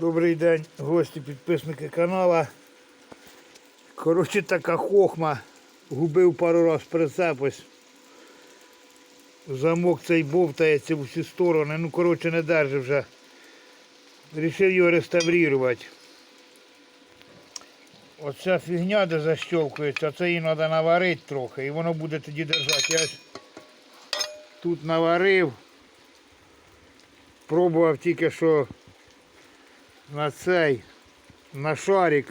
Добрий день, гості, підписники канала. Коротше, така хохма. Губив пару раз прицеп. Замок цей бовтається в усі сторони. Ну, коротше, не держи вже. Рішив його реставрувати. Оця фігня, де защелкується, це її треба наварити трохи і воно буде тоді держати. Я ось тут наварив. Пробував тільки що на цей, на шарик,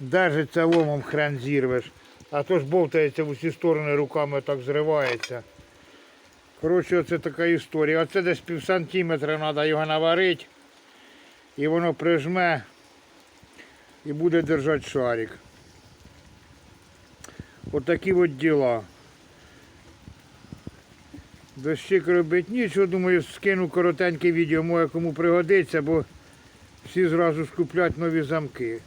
держиться ломом хрен зірвеш. А то ж бовтається в усі сторони руками так зривається. Коротше, оце така історія. Оце десь пів сантиметра треба його наварити. І воно прижме і буде держати шарик. Отакі от діла. Дощик робить нічого, думаю, скину коротеньке відео, моє кому пригодиться, бо всі зразу скуплять нові замки.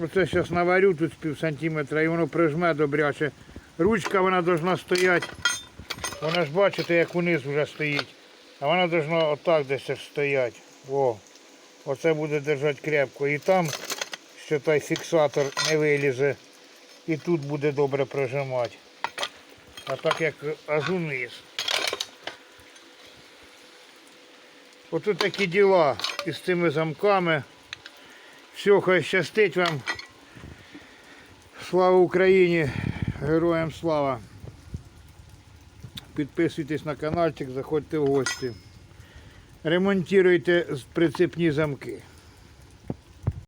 Оце зараз наварю тут з пів сантиметра і воно прижме добряче. Ручка вона должна стояти. Вона ж бачите, як униз вже стоїть. А вона должна отак десь стояти. О, оце буде держати крепко. І там, що той фіксатор не вилізе. І тут буде добре прижимати. А так як аж униз. Ото такі діла із цими замками. Все, хай щастить вам. Слава Україні! Героям слава! Підписуйтесь на каналчик, заходьте в гості. Ремонтуйте прицепні замки.